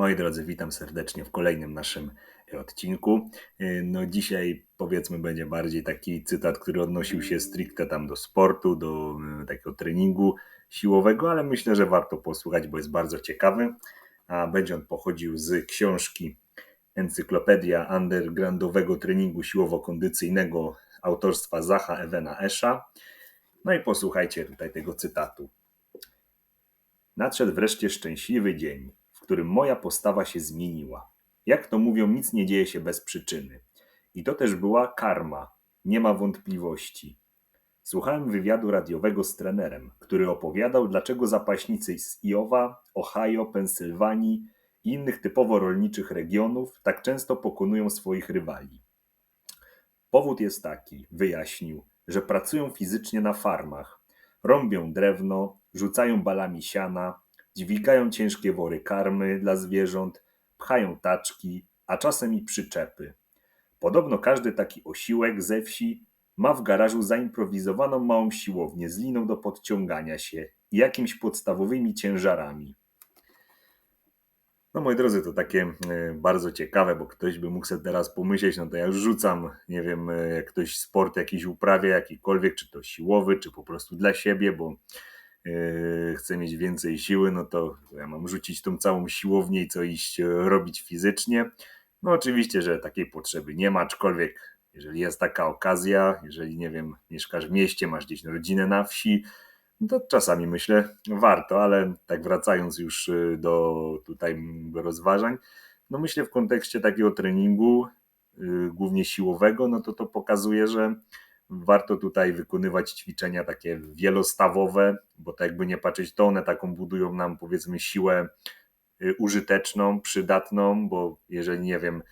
Moi drodzy, witam serdecznie w kolejnym naszym odcinku. No dzisiaj powiedzmy będzie bardziej taki cytat, który odnosił się stricte tam do sportu, do e, takiego treningu siłowego, ale myślę, że warto posłuchać, bo jest bardzo ciekawy. A będzie on pochodził z książki Encyklopedia Undergroundowego Treningu Siłowo-Kondycyjnego autorstwa Zacha Ewena Esza. No i posłuchajcie tutaj tego cytatu. Nadszedł wreszcie szczęśliwy dzień którym moja postawa się zmieniła. Jak to mówią, nic nie dzieje się bez przyczyny. I to też była karma, nie ma wątpliwości. Słuchałem wywiadu radiowego z trenerem, który opowiadał, dlaczego zapaśnicy z Iowa, Ohio, Pensylwanii i innych typowo rolniczych regionów tak często pokonują swoich rywali. Powód jest taki, wyjaśnił, że pracują fizycznie na farmach, rąbią drewno, rzucają balami siana, Dźwigają ciężkie wory karmy dla zwierząt, pchają taczki, a czasem i przyczepy. Podobno każdy taki osiłek ze wsi ma w garażu zaimprowizowaną małą siłownię z liną do podciągania się i jakimiś podstawowymi ciężarami. No moi drodzy, to takie e, bardzo ciekawe, bo ktoś by mógł sobie teraz pomyśleć, no to ja już rzucam, nie wiem, e, jak ktoś sport jakiś uprawia, jakikolwiek, czy to siłowy, czy po prostu dla siebie, bo chcę mieć więcej siły, no to ja mam rzucić tą całą siłownię i co iść e, robić fizycznie. No oczywiście, że takiej potrzeby nie ma, aczkolwiek jeżeli jest taka okazja, jeżeli nie wiem, mieszkasz w mieście, masz gdzieś rodzinę na wsi, no to czasami myślę warto, ale tak wracając już e, do tutaj rozważań, no myślę w kontekście takiego treningu, e, głównie siłowego, no to to pokazuje, że warto tutaj wykonywać ćwiczenia takie wielostawowe, bo tak jakby nie patrzeć, to one taką budują nam powiedzmy siłę y, użyteczną, przydatną, bo jeżeli nie wiem,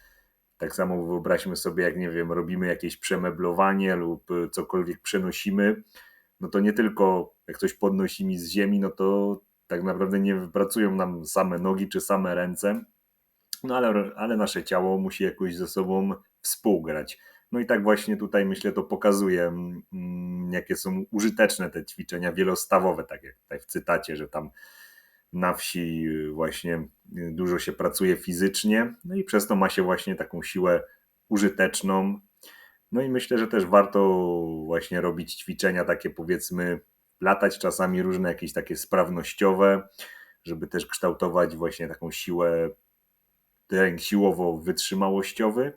tak samo wyobraźmy sobie, jak nie wiem, robimy jakieś przemeblowanie lub y, cokolwiek przenosimy, no to nie tylko jak coś podnosimy z ziemi, no to tak naprawdę nie pracują nam same nogi czy same ręce, no ale, ale nasze ciało musi jakoś ze sobą współgrać. No i tak właśnie tutaj myślę to pokazuje, mm, mm, jakie są użyteczne te ćwiczenia wielostawowe, tak jak tutaj w cytacie, że tam na wsi właśnie dużo się pracuje fizycznie, no i przez to ma się właśnie taką siłę użyteczną. No i myślę, że też warto właśnie robić ćwiczenia takie powiedzmy, latać czasami różne jakieś takie sprawnościowe, żeby też kształtować właśnie taką siłę, trening siłowo-wytrzymałościowy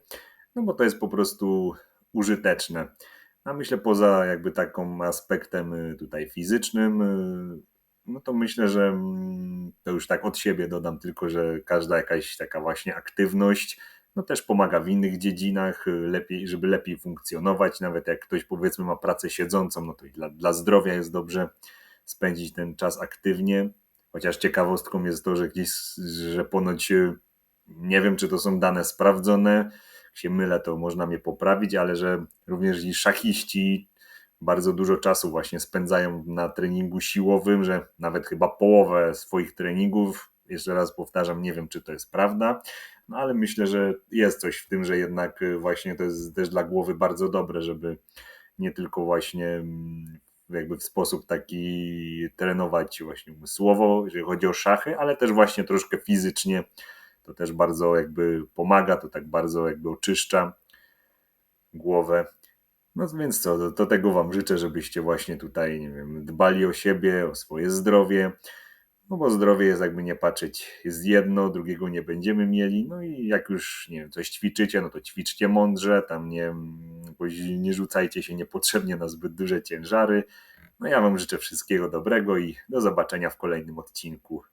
no bo to jest po prostu użyteczne. A myślę poza jakby taką aspektem y, tutaj fizycznym, y, no to myślę, że mm, to już tak od siebie dodam tylko, że każda jakaś taka właśnie aktywność no też pomaga w innych dziedzinach, y, lepiej, żeby lepiej funkcjonować, nawet jak ktoś powiedzmy ma pracę siedzącą, no to i dla, dla zdrowia jest dobrze spędzić ten czas aktywnie, chociaż ciekawostką jest to, że gdzieś, że ponoć nie wiem, czy to są dane sprawdzone, się mylę, to można mnie poprawić, ale że również i szachiści bardzo dużo czasu właśnie spędzają na treningu siłowym, że nawet chyba połowę swoich treningów, jeszcze raz powtarzam, nie wiem czy to jest prawda, no ale myślę, że jest coś w tym, że jednak właśnie to jest też dla głowy bardzo dobre, żeby nie tylko właśnie mm, jakby w sposób taki trenować właśnie umysłowo, jeżeli chodzi o szachy, ale też właśnie troszkę fizycznie to też bardzo jakby pomaga, to tak bardzo jakby oczyszcza głowę. No więc co, do, tego Wam życzę, żebyście właśnie tutaj, nie wiem, dbali o siebie, o swoje zdrowie, no bo zdrowie jest jakby nie patrzeć, jest jedno, drugiego nie będziemy mieli, no i jak już, nie wiem, coś ćwiczycie, no to ćwiczcie mądrze, tam nie, nie rzucajcie się niepotrzebnie na zbyt duże ciężary. No ja Wam życzę wszystkiego dobrego i do zobaczenia w kolejnym odcinku.